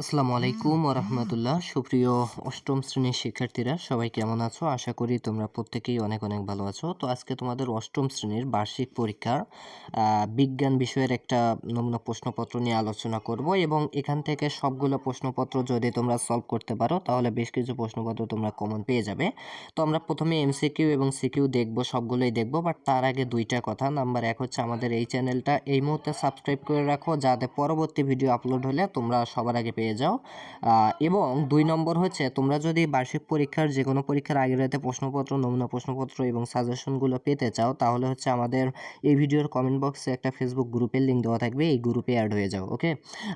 আসসালামু আলাইকুম রহমতুল্লাহ সুপ্রিয় অষ্টম শ্রেণির শিক্ষার্থীরা, সবাই কেমন আছো? আশা করি তোমরা প্রত্যেকেই অনেক অনেক ভালো আছো। তো আজকে তোমাদের অষ্টম শ্রেণির বার্ষিক পরীক্ষার বিজ্ঞান বিষয়ের একটা নমুনা প্রশ্নপত্র নিয়ে আলোচনা করব এবং এখান থেকে সবগুলো প্রশ্নপত্র যদি তোমরা সলভ করতে পারো, তাহলে বেশ কিছু প্রশ্নপত্র তোমরা কমন পেয়ে যাবে। তো আমরা প্রথমে এমসিকিউ এবং সিকিউ দেখব, সবগুলোই দেখব বাট তার আগে দুইটা কথা। নাম্বার এক হচ্ছে আমাদের এই চ্যানেলটা এই মুহূর্তে সাবস্ক্রাইব করে রাখো, যাতে পরবর্তী ভিডিও আপলোড হলে তোমরা সবার আগে পেয়ে যাও। এবং দুই নম্বর হচ্ছে, তোমরা যদি বার্ষিক পরীক্ষার যে কোনো পরীক্ষার আগের রাতে প্রশ্নপত্র, নমুনা প্রশ্নপত্র এবং সাজেশনগুলো পেতে চাও, তাহলে হচ্ছে আমাদের এই ভিডিওর কমেন্ট বক্সে একটা ফেসবুক গ্রুপের লিঙ্ক দেওয়া থাকবে, এই গ্রুপে অ্যাড হয়ে যাও ওকে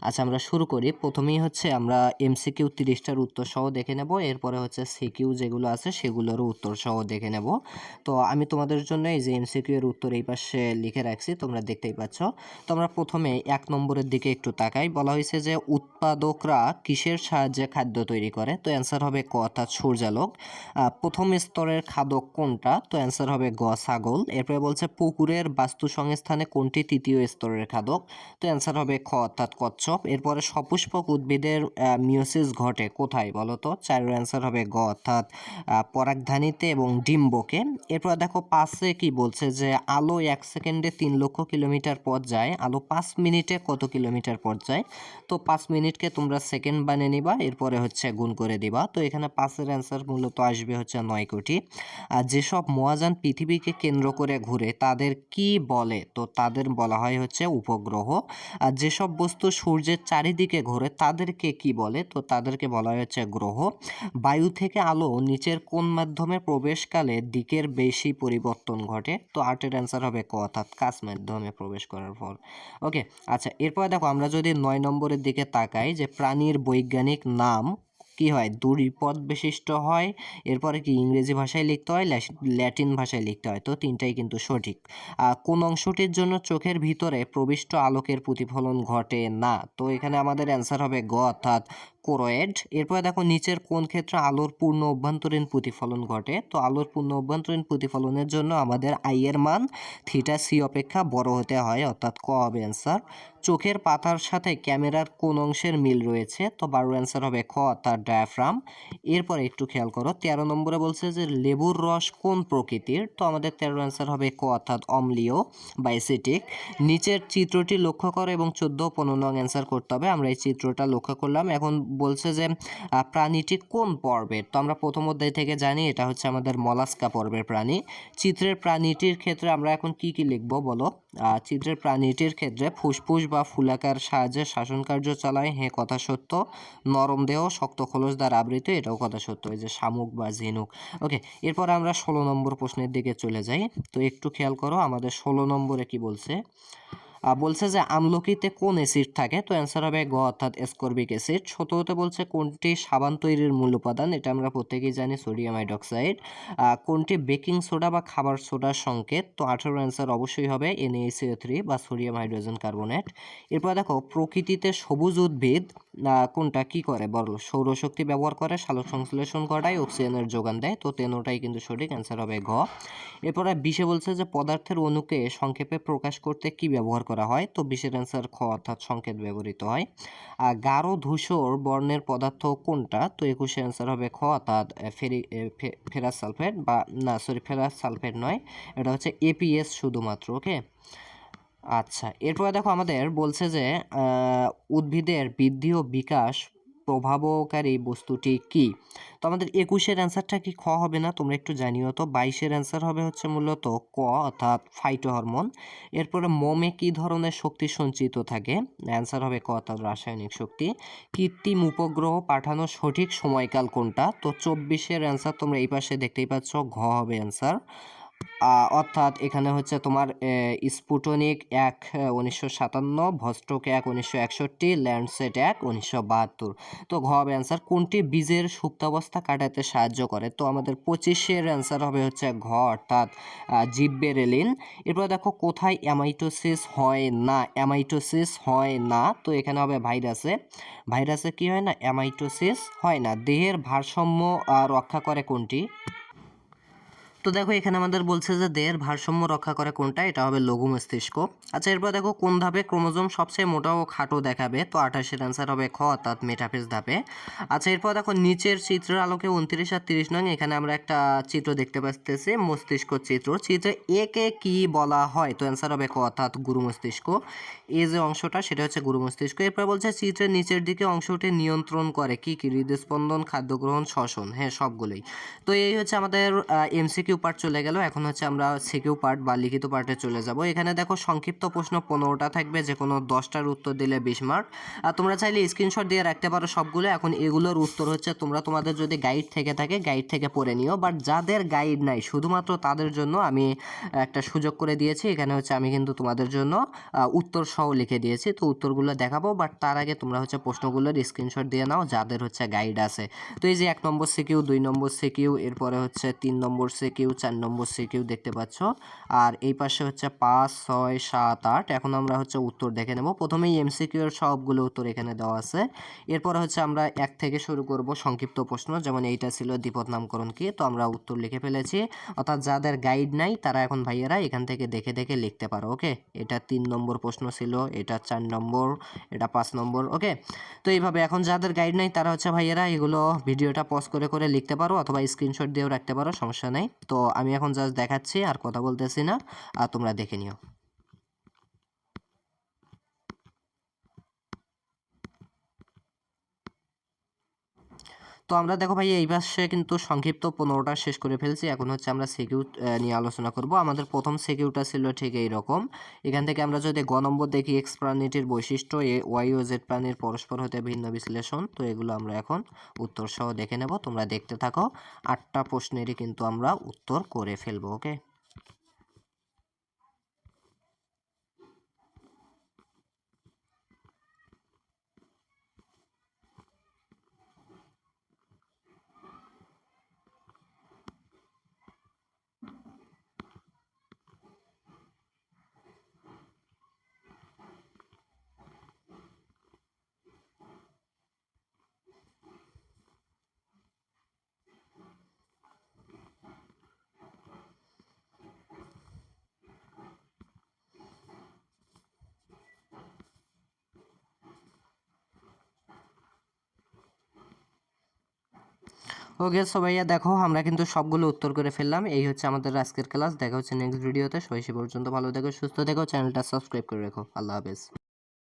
আচ্ছা আমরা শুরু করি। প্রথমেই হচ্ছে আমরা এমসিকিউ তিরিশটার উত্তর সহ দেখে নেব, এরপরে হচ্ছে সিকিউ যেগুলো আছে সেগুলোরও উত্তর সহ দেখে নেব। তো আমি তোমাদের জন্য এই যে এমসিকিউ এর উত্তর এই পাশে লিখে রাখছি, তোমরা দেখতেই পাচ্ছ। তো আমরা প্রথমে এক নম্বরের দিকে একটু তাকাই, বলা হয়েছে যে উৎপাদকরা কিসের সাহায্যে খাদ্য তৈরি করে? তো অ্যান্সার হবে ক, অর্থাৎ সূর্যালোক। প্রথম স্তরের খাদক কোনটা? তো অ্যান্সার হবে গ, ছাগল। এরপরে বলছে পুকুরের বাস্তু সংস্থানে কোনটি তৃতীয় স্তরের খাদক? তো অ্যান্সার হবে খ, অর্থাৎ কচ্ছপ। এরপরে সপুষ্পক উদ্ভিদের মিওসিস ঘটে কোথায় বলো তো? অ্যান্সার হবে গ, অর্থাৎ পরাগধানীতে এবং ডিম্বকে। এরপর দেখো পাশে কি বলছে যে আলো এক সেকেন্ডে তিন লক্ষ কিলোমিটার পথ যায়। আলো পাঁচ মিনিটে কত কিলোমিটার পথ যায়? তো পাঁচ মিনিটকে তোমরা সেকেন্ড বানিয়ে নিবা, এরপরে হচ্ছে গুণ করে দিবা। তো এখানে পাঁচের অ্যান্সার মূলত আসবে হচ্ছে নয় কোটি। আর যেসব মহাযান পৃথিবীকে কেন্দ্র করে ঘুরে, তাদের কি বলে? তো তাদের বলা হয় হচ্ছে উপগ্রহ। আর যেসব বস্তু সূর্যের চারিদিকে ঘোরে, তাদেরকে কি বলে? তো তাদেরকে বলা হয় হচ্ছে গ্রহ। বায়ু থেকে আলো নিচের কোন মাধ্যমে প্রবেশকালে দিকের বেশি পরিবর্তন ঘটে। তো আর্টের অ্যান্সার হবে ক, অর্থাৎ কাজ মাধ্যমে প্রবেশ করার পর। ওকে আচ্ছা এরপর দেখো, আমরা যদি নয় নম্বরের দিকে তাকাই যে প্রাণীর বৈজ্ঞানিক নাম কি হয়? দুরিপদ পদ বিশিষ্ট হয়, এরপরে কি ইংরেজি ভাষায় লিখতে হয় ল্যাটিন ভাষায় লিখতে হয়। তো তিনটাই কিন্তু সঠিক। কোন অংশটির জন্য চোখের ভিতরে প্রবিষ্ট আলোকের প্রতিফলন ঘটে না? তো এখানে আমাদের অ্যান্সার হবে গ, অর্থাৎ কোরোয়েড। এরপরে দেখো নিচের কোন ক্ষেত্রে আলোর পূর্ণ অভ্যন্তরীণ প্রতিফলন ঘটে? তো আলোর পূর্ণ অভ্যন্তরীণ প্রতিফলনের জন্য আমাদের আই এর মান থিটা সি অপেক্ষা বড় হতে হয়, অর্থাৎ ক হবে অ্যান্সার চোখের পাতার সাথে ক্যামেরার কোন অংশের মিল রয়েছে? তো বারো অ্যান্সার হবে খ অর্থাৎ ডায়াফ্রাম এরপরে একটু খেয়াল করো, তেরো নম্বরে বলছে যে লেবুর রস কোন প্রকৃতির? তো আমাদের তেরো অ্যান্সার হবে ক, অর্থাৎ অম্লীয় বা অ্যাসিটিক নিচের চিত্রটি লক্ষ্য করো এবং চোদ্দ পনেরো নং অ্যান্সার করতে হবে। আমরা এই চিত্রটা লক্ষ্য করলাম। এখন বলছে যে প্রাণীটি কোন পর্বের? তো আমরা প্রথম অধ্যায় থেকে জানি এটা হচ্ছে আমাদের মলাস্কা পর্বের প্রাণী। চিত্রের প্রাণীটির ক্ষেত্রে আমরা এখন কি কি লিখব বলো? চিত্রের প্রাণীটির ক্ষেত্রে ফুসফুস বা ফুলাকার সাহায্যে শাসন কার্য চালায় হ্যাঁ কথা সত্য। নরম দেহ, শক্ত খোলস দ্বারা আবৃত, এটাও কথা সত্য, এই যে শামুক বা ঝিনুক। ওকে, এরপর আমরা ষোলো নম্বর প্রশ্নের দিকে চলে যাই। তো একটু খেয়াল করো, আমাদের ষোলো নম্বরে কি বলছে? বলছে যে আমলকিতে কোন অ্যাসিড থাকে? তো অ্যান্সার হবে গ, অর্থাৎ এসকর্বিক অ্যাসিড সতেরোতে বলছে কোনটি সাবান তৈরির মূল উপাদান? এটা আমরা প্রত্যেকেই জানি সোডিয়াম হাইড্রক্সাইড কোনটি বেকিং সোডা বা খাবার সোডার সংকেত? তো আঠারো অ্যান্সার অবশ্যই হবে এনএসিও থ্রি বা সোডিয়াম হাইড্রোজেন কার্বনেট এরপর দেখো, প্রকৃতিতে সবুজ উদ্ভিদ কোনটা কি করে? বলো, সৌরশক্তি ব্যবহার করে, সালোক সংশ্লেষণ ঘটায় অক্সিজেনের যোগান দেয়। তো তেনোটাই কিন্তু সঠিক অ্যান্সার হবে ঘ এরপরে বিশে বলছে যে পদার্থের অণুকে সংক্ষেপে প্রকাশ করতে কি ব্যবহার করা হয়, তো বিশের অ্যান্সার খ অর্থাৎ সংকেত ব্যবহৃত হয়। আর গাঢ় ধূসর বর্ণের পদার্থ কোনটা? তো একুশে অ্যান্সার হবে খ, অর্থাৎ ফেরি ফেরাস সালফেট বা, না সরি ফেরাস সালফেট নয়, এটা হচ্ছে এপিএস শুধুমাত্র, ওকে? আচ্ছা এরপরে দেখো আমাদের বলছে যে উদ্ভিদের বৃদ্ধি ও বিকাশ প্রভাবকারী বস্তুটি কি? তো আমাদের একুশের অ্যান্সারটা কি খ হবে না? তোমরা একটু জানিও। তো বাইশের অ্যান্সার হবে হচ্ছে মূলত ক, অর্থাৎ ফাইটো হরমোন এরপরে মোমে কি ধরনের শক্তি সঞ্চিত থাকে? অ্যান্সার হবে ক, অর্থাৎ রাসায়নিক শক্তি। কৃত্রিম উপগ্রহ পাঠানোর সঠিক সময়কাল কোনটা? তো চব্বিশের অ্যান্সার তোমরা এই পাশে দেখতেই পাচ্ছ, ঘ হবে অ্যান্সার। অর্থাৎ এখানে হচ্ছে তোমার স্পুটনিক এক উনিশশো সাতান্ন ভস্টক এক, উনিশশো একষট্টি, ল্যান্ডসেট এক, উনিশশো বাহাত্তর। তো ঘ অ্যান্সার কোনটি বীজের সুপ্তাবস্থা কাটাতে সাহায্য করে? তো আমাদের পঁচিশের অ্যান্সার হবে হচ্ছে ঘ, অর্থাৎ জিববেরেলিন। এরপর দেখো, কোথায় অ্যামাইটোসিস হয় না? অ্যামাইটোসিস হয় না। তো এখানে হবে ভাইরাসে। ভাইরাসে কি হয় না? অ্যামাইটোসিস হয় না। দেহের ভারসাম্য রক্ষা করে কোনটি? তো দেখো, এখানে আমাদের বলছে যে দেহের ভারসাম্য রক্ষা করে কোনটা? এটা হবে লঘু মস্তিষ্ক। আচ্ছা এরপর দেখো, কোন ধাপে ক্রোমোজোম সবচেয়ে মোটা ও খাটো দেখাবে? তো আঠাশের অ্যান্সার হবে খ, অর্থাৎ মেটাফেজ ধাপে। আচ্ছা এরপর দেখো, নিচের চিত্রের আলোকে উনত্রিশ আর তিরিশ নং, এখানে আমরা একটা চিত্র দেখতে পাচ্তেছি, মস্তিষ্ক চিত্র। চিত্রে একে কি বলা হয়? তো অ্যান্সার হবে ক অর্থাৎ গুরু মস্তিষ্ক। এই যে অংশটা, সেটা হচ্ছে গুরু মস্তিষ্ক। এরপর বলছে, চিত্রের নিচের দিকে অংশটি নিয়ন্ত্রণ করে। কি কি? হৃদস্পন্দন, খাদ্য গ্রহণ, শ্বসন। হ্যাঁ সবগুলোই। তো এই হচ্ছে আমাদের এমসিকিউ পার্ট চলে গেল। এখন হচ্ছে আমরা সিকিউ পার্ট বা লিখিত পার্টে চলে যাব। এখানে দেখো সংক্ষিপ্ত প্রশ্ন পনেরোটা থাকবে, যে কোনো দশটার উত্তর দিলে বিশ মার্ক আর তোমরা চাইলে স্ক্রিনশট দিয়ে রাখতে পারো সবগুলো। এখন এগুলোর উত্তর হচ্ছে তোমরা তোমাদের যদি গাইড থেকে থাকে গাইড থেকে পড়ে নিও। বাট যাদের গাইড নাই, শুধুমাত্র তাদের জন্য আমি একটা সুযোগ করে দিয়েছি। এখানে হচ্ছে আমি কিন্তু তোমাদের জন্য উত্তর সহ লিখে দিয়েছি। তো উত্তরগুলো দেখাবো। বাট তার আগে তোমরা হচ্ছে প্রশ্নগুলোর স্ক্রিনশট দিয়ে নাও, যাদের হচ্ছে গাইড আছে। তো এই যে এক নম্বর সিকিউ দুই নম্বর সিকিউ এরপরে হচ্ছে তিন নম্বর সিকিউ চার নম্বর সি সিকিউ দেখতে পাচ্ছ। আর এই পাশে হচ্ছে পাঁচ, ছয়, সাত, আট। এখন আমরা হচ্ছে উত্তর দেখে নেব। প্রথমেই এমসিকিউ এর সবগুলো উত্তর এখানে দেওয়া আছে। এরপরে হচ্ছে আমরা এক থেকে শুরু করব সংক্ষিপ্ত প্রশ্ন, যেমন এইটা ছিল দ্বিপদ নামকরণ কি, তো আমরা উত্তর লিখে ফেলেছি। অর্থাৎ যাদের গাইড নাই, তারা এখন ভাইয়েরা এখান থেকে দেখে দেখে লিখতে পারো ওকে এটা তিন নম্বর প্রশ্ন ছিল, এটা চার নম্বর, এটা পাঁচ নম্বর ওকে তো এইভাবে এখন যাদের গাইড নাই, তারা হচ্ছে ভাইয়েরা এগুলো ভিডিওটা পজ করে করে লিখতে পারো, অথবা স্ক্রিনশট দিয়েও রাখতে পারো, সমস্যা নেই। তো আমি এখন জাস্ট দেখাচ্ছি আর কথা বলতেছি না আর তোমরা দেখে নিও। তো আমরা দেখো ভাই, এই পাশে কিন্তু সংক্ষিপ্ত পনেরোটা শেষ করে ফেলছি। এখন হচ্ছে আমরা সিকিউ নিয়ে আলোচনা করব। আমাদের প্রথম সিকিউটা ছিল ঠিক এই রকম এখান থেকে আমরা যদি গ নম্বর দেখি এক্স প্রাণীটির বৈশিষ্ট্য, এ ওয়াই ও জেড প্রাণীর পরস্পর হতে ভিন্ন বিশ্লেষণ। তো এগুলো আমরা এখন উত্তর সহ দেখে নেব। তোমরা দেখতে থাকো। আটটা প্রশ্নেরই কিন্তু আমরা উত্তর করে ফেলব ওকে ওকে সো ভাইয়া দেখো, আমরা কিন্তু সবগুলো উত্তর করে ফেললাম। এই হচ্ছে আমাদের আজকের ক্লাস। দেখা হচ্ছে নেক্সট ভিডিওতে সবাই সে পর্যন্ত ভালো দেখো সুস্থ দেখো চ্যানেলটা সাবস্ক্রাইব করে রেখো। আল্লাহ হাফেজ।